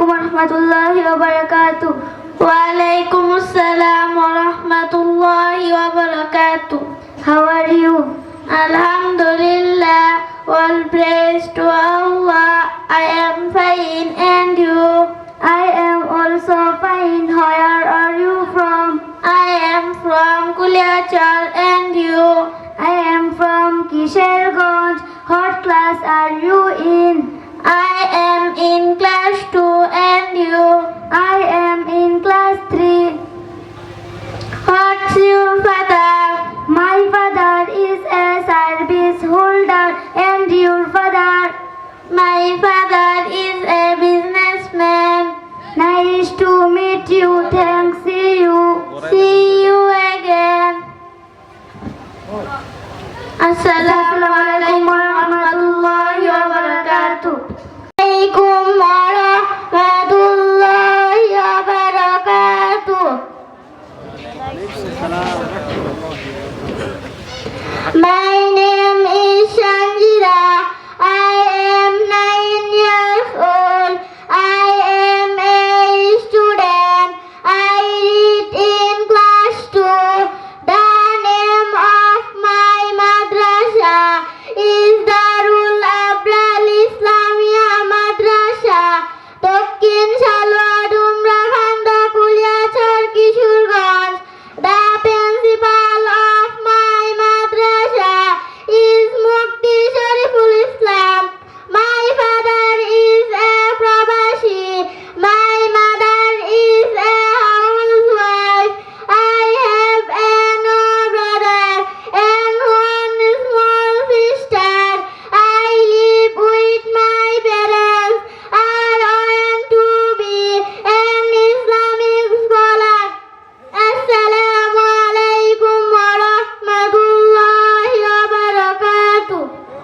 আলাইকুম রহমতুল্লাহ বারাকাতু ওয়ালাইকুম আসসালাম রহমতুল্লাহ বারাকাতু হাউ আর ইউ আলহামদুলিল্লাহ all praise to Allah I am fine and you I am also fine where are you from I am from Kuliachal and you I am from Kishoreganj what class are you in father is a businessman. Nice to meet you. Thanks. See you. See you again. Assalamu alaikum warahmatullahi wabarakatuh. Assalamualaikum warahmatullahi wabarakatuh. My